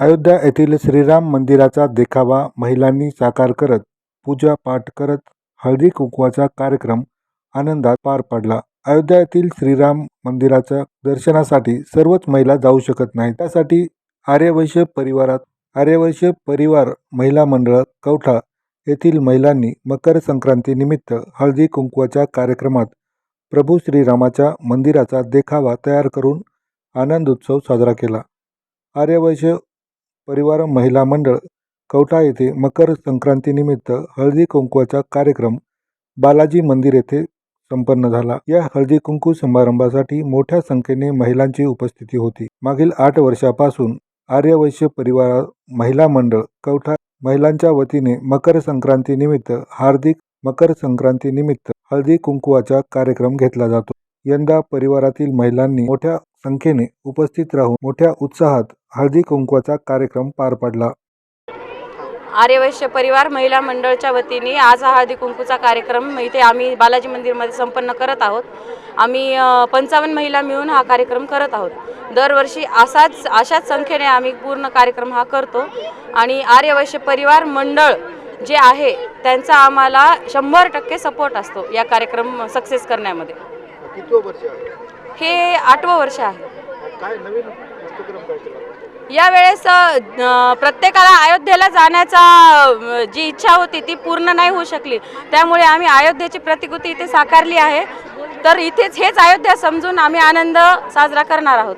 अयोध्या येथील श्रीराम मंदिराचा देखावा महिलांनी साकार करत पूजा पाठ करत हळदी कुंकवाचा कार्यक्रम आनंदात पार पडला. अयोध्या येथील श्रीराम मंदिराच्या दर्शनासाठी सर्वच महिला जाऊ शकत नाही त्यासाठी आर्यवैश्य परिवारात आर्यवैश्य परिवार महिला मंडळ कवठा येथील महिलांनी मकर संक्रांतीनिमित्त हळदी कुंकवाच्या कार्यक्रमात प्रभू श्रीरामाच्या मंदिराचा देखावा तयार करून आनंद उत्सव साजरा केला. आर्यवैश्य परिवार महिला मंडळ कवठा येथे मकर संक्रांतीनिमित्त हळदी कुंकवाचा कार्यक्रम बालाजी मंदिर येथे संपन्न झाला. या हळदी कुंकू समारंभासाठी मोठ्या संख्येने महिलांची उपस्थिती होती. मागील आठ वर्षापासून आर्यवैश्य परिवार महिला मंडळ कवठा महिलांच्या वतीने मकर संक्रांतीनिमित्त हार्दिक मकर संक्रांतीनिमित्त हळदी कुंकुवाचा कार्यक्रम घेतला जातो. यंदा परिवारातील महिलांनी मोठ्या संख्येने उपस्थित राहून मोठ्या उत्साहात हळदी कुंकवाचा कार्यक्रम पार पडला. आर्यवैश्य परिवार महिला मंडळच्या वतीने आज हा हळदी कुंकूचा कार्यक्रम इथे आम्ही बालाजी मंदिरमध्ये संपन्न करत आहोत. आम्ही पंचावन्न महिला मिळून हा कार्यक्रम करत आहोत. दरवर्षी असाच अशाच संख्येने आम्ही पूर्ण कार्यक्रम हा करतो. आणि आर्यवैश्य परिवार मंडळ जे आहे त्यांचा आम्हाला शंभर टक्के सपोर्ट असतो या कार्यक्रम सक्सेस करण्यामध्ये. हे आठवं वर्ष आहे. यावेळेस प्रत्येकाला अयोध्येला जाण्याचा जी इच्छा होती ती पूर्ण नाही होऊ शकली. त्यामुळे आम्ही अयोध्येची प्रतिकृती इथे साकारली आहे. तर इथेच हेच अयोध्या समजून आम्ही आनंद साजरा करणार आहोत.